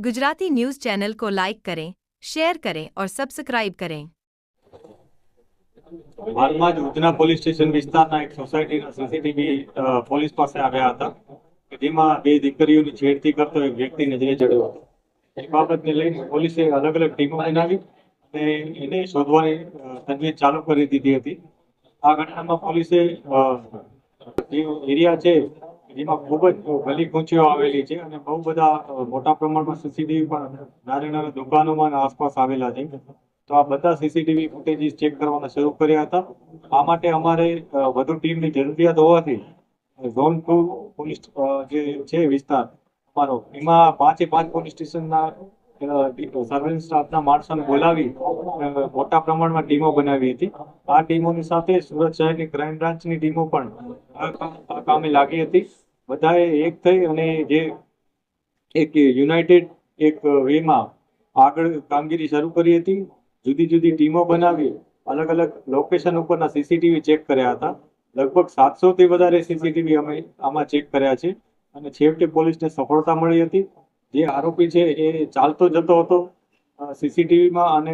Gujarati news channel को like करें share करें और सब्सक्राइब करें હાલમાં જ ઉધના પોલીસ સ્ટેશન વિસ્તારના એક સોસાયટીના સીસીટીવી પોલીસ પાસે આવ્યા હતા કે જેમાં બે દીકરીઓની છેડતી કરતો એક વ્યક્તિ નજરે ચડ્યો હતો એ બાબતને લઈને પોલીસે અલગ અલગ ટીમો બનાવી અને એને શોધવાની અ, તજવીજ ચાલુ કરી દીધી હતી આ ઘટનામાં પોલીસે અ, જે એરિયા છે જેમાં ખૂબ જ ગલી ખૂંચીઓ આવેલી છે અને બહુ બધા મોટા પ્રમાણમાં સીસીટીવી પણ નાની નાની દુકાનોમાં આસપાસ આવેલા છે. તો આ બધા સીસીટીવી ફૂટેજીસ ચેક કરવાના શરૂ કર્યા હતા. આ માટે અમારે વધુ ટીમની જરૂરિયાત હોવાથી, ઝોન ટુ પોલીસ જે છે વિસ્તાર, અમારો, એમાં પાંચે પાંચ પોલીસ સ્ટેશનના સર્વેલન્સ સ્ટાફના માણસોને બોલાવી મોટા પ્રમાણમાં ટીમો બનાવી હતી. આ ટીમોની સાથે સુરત શહેરની ક્રાઇમ બ્રાન્ચની ટીમો પણ કામ- લાગી હતી. બધાએ એક થઈ અને જે એક યુનાઇટેડ એક વેમાં આગળ કામગીરી શરૂ કરી હતી. જુદી જુદી ટીમો બનાવી, અલગ અલગ લોકેશન ઉપરના સીસીટીવી ચેક કર્યા હતા. લગભગ સાતસો થી વધારે સીસીટીવી અમે આમાં ચેક કર્યા છે. અને છેવટે પોલીસને સફળતા મળી હતી. જે આરોપી છે એ ચાલતો જતો હતો. સીસીટીવીમાં અને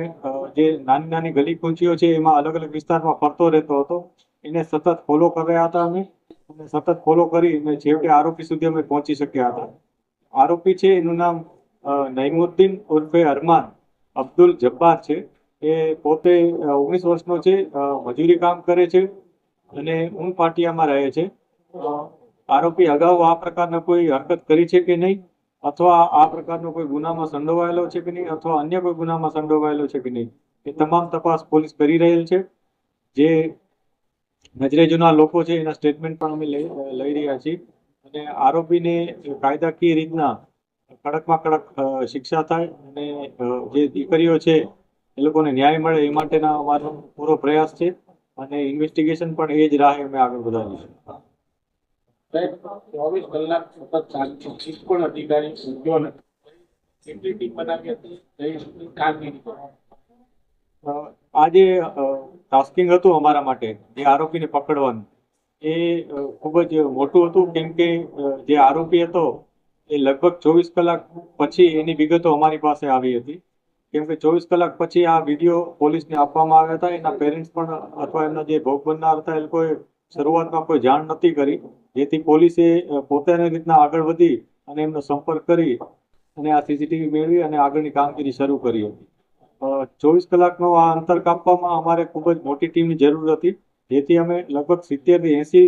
જે નાની નાની ગલી કુંચીઓ છે એમાં અલગ અલગ વિસ્તારમાં ફરતો રહેતો હતો. એને સતત ફોલો કર્યા હતા અમે. અને સતત ફોલો કરી અને છેવટે આરોપી સુધી અમે પહોંચી શક્યા હતા. આરોપી છે, એનું નામ નઈમુદ્દીન ઉર્ફે અરમાન અબ્દુલ જબ્બાર છે. એ પોતે ઓગણીસ વર્ષનો છે મજૂરી કામ કરે છે અને ઊન પાટિયામાં રહે છે. આરોપી અગાઉ આ પ્રકારના કોઈ હરકત કરી છે કે નહીં? અથવા આ પ્રકારનો કોઈ ગુનામાં સંડોવાયેલો છે કે નહીં, અથવા અન્ય કોઈ ગુનામાં સંડોવાયેલો છે કે નહીં, એ તમામ તપાસ પોલીસ કરી રહેલ છે. જે નજરે જૂના લોકો છે, એના સ્ટેટમેન્ટ પણ અમે લઈ રહ્યા છીએ. અને આરોપીને કાયદાકીય રીતના કડકમાં કડક શિક્ષા થાય અને જે દીકરીઓ છે, એ લોકોને ન્યાય મળે એ માટેના અમારો પૂરો પ્રયાસ છે. અને ઇન્વેસ્ટિગેશન પણ એ જ રાહે અમે આગળ વધારીશું ચોવીસ કલાક સતત ચાલતી એક પણ અધિકારી ઉગ્યો નથી. કામગીરી આ જે ટાસ્કિંગ હતું અમારા માટે, જે આરોપીને પકડવાનું. એ ખૂબ જ મોટું હતું, કેમ કે જે આરોપી હતો, એ લગભગ ચોવીસ કલાક પછી એની વિગતો અમારી પાસે આવી હતી. કેમ કે ચોવીસ કલાક પછી આ વીડિયો પોલીસને આપવામાં આવ્યા હતા. એના પેરેન્ટ્સ પણ અથવા એમના જે ભોગ બનનાર હતા, એ લોકોએ શરૂઆતમાં કોઈ જાણ નથી કરી. જેથી પોલીસે પોતાની રીતના આગળ વધી અને એમનો સંપર્ક કરી અને આ સીસીટીવી મેળવી અને આગળની કામગીરી શરૂ કરી હતી. ચોવીસ કલાકનો આ અંતર કાપવામાં અમારે ખૂબ જ મોટી ટીમની જરૂર હતી. જેથી અમે લગભગ સિત્તેરથી એસી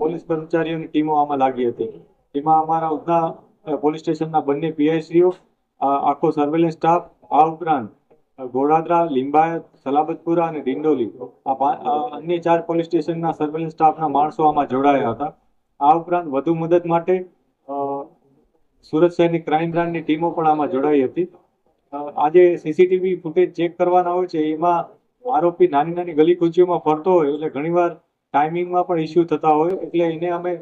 પોલીસ કર્મચારીઓની ટીમો આમાં લાગી હતી. જેમાં અમારા ઉધના પોલીસ સ્ટેશનના બંને પીઆઈસીઓ આખો સર્વેલન્સ સ્ટાફ આ ઉપરાંત અ, ગોડાદરા લિંબાયત સલાબતપુરા અને ડિંડોલી અન્ય ચાર પોલીસ સ્ટેશનના સર્વેલન્સ સ્ટાફના માણસો આમાં જોડાયા હતા. આ ઉપરાંત વધુ મદદ માટે સુરત શહેરની ક્રાઇમ બ્રાન્ચની ટીમો પણ આમાં જોડાઈ હતી. આજે સીસીટીવી ફૂટેજ ચેક કરવાના હોય છે એમાં આરોપી નાની નાની ગલી કુચીઓમાં ફરતો હોય એટલે ઘણીવાર ટાઈમિંગમાં પણ ઇસ્યુ થતા હોય એટલે એને અમે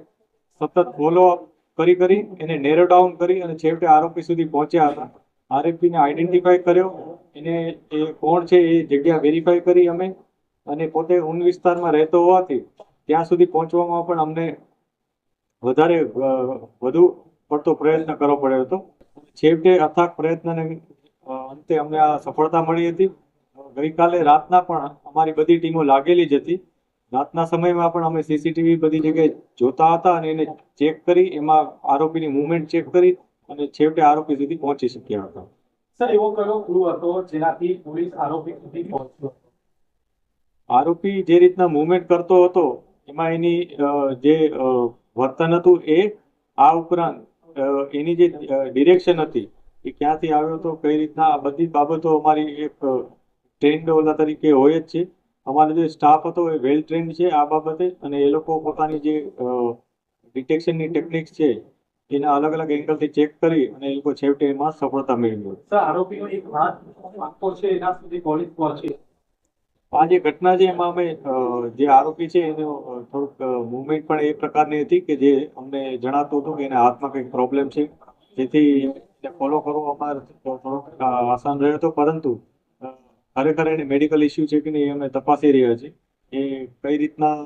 સતત ફોલો અપ કરી કરી એને નેરો ડાઉન કરી અને છેવટે આરોપી સુધી પહોંચ્યા હતા. આરોપીને આઈડેન્ટિફાય કર્યો. એને એ કોણ છે એ જગ્યા વેરીફાઈ કરી અમે. અને પોતે ઊન વિસ્તારમાં રહેતો હોવાથી ત્યાં સુધી પહોંચવામાં પણ અમને વધારે વધુ પડતો પ્રયત્ન કરવો પડ્યો હતો. છેવટે અથાક પ્રયત્નને અંતે અમને આ સફળતા મળી હતી. ગઈકાલે રાતના પણ અમારી બધી ટીમો લાગેલી જ હતી. રાતના સમયમાં પણ અમે સીસીટીવી બધી જગ્યાએ જોતા હતા અને એને ચેક કરી, એમાં આરોપીની મુવમેન્ટ ચેક કરી. અને છેવટે આરોપી સુધી પહોંચી શક્યા હતા. સર એવો કયો ક્લુ હતો જેનાથી પોલીસ આરોપી સુધી પહોંચ્યો આરોપી જે રીતના મુવમેન્ટ કરતો હતો એમાં એની જે વર્તન હતું એ આ ઉપરાંત એની જે ડિરેક્શન હતી એ ક્યાંથી આવ્યો હતો કઈ રીતના આ બધી બાબતો અમારી એક ટ્રેન્ડ ઓલા તરીકે હોય જ છે. અમારો જે સ્ટાફ હતો એ વેલ ટ્રેન્ડ છે આ બાબતે અને એ લોકો પોતાની જે ડિટેક્શનની ટેકનિક છે એના અલગ અલગ એંગલથી ચેક કરી અને એ લોકો છેવટે એમાં સફળતા મેળવી સર આરોપીનો એક વાંકો છે એના સુધી પોલીસ પહોંચી. આ જે ઘટના છે એમાં અમે જે આરોપી છે એનો થોડુંક મુવમેન્ટ પણ એ પ્રકારની હતી કે જે અમને જણાતું હતું કે એના હાથમાં કંઈક પ્રોબ્લેમ છે. જેથી ફોલો કરવો અમારે થોડોક આસાન રહ્યો હતો. પરંતુ ખરેખર એને મેડિકલ ઇસ્યુ છે કે નહીં અમે તપાસી રહ્યા છીએ. એ કઈ રીતના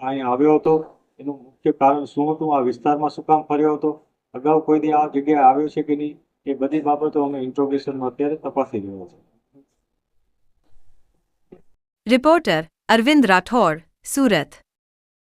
અહીંયા આવ્યો હતો? એનું મુખ્ય કારણ શું હતું? આ વિસ્તારમાં શું કામ ફર્યો હતો? અગાઉ કોઈ દી આ જગ્યાએ આવ્યો છે કે નહીં? એ બધી બાબતો અમે ઇન્ટ્રોગેશનમાં અત્યારે તપાસી રહ્યા છે રિપોર્ટર અરવિંદ રાઠોડ, સુરત.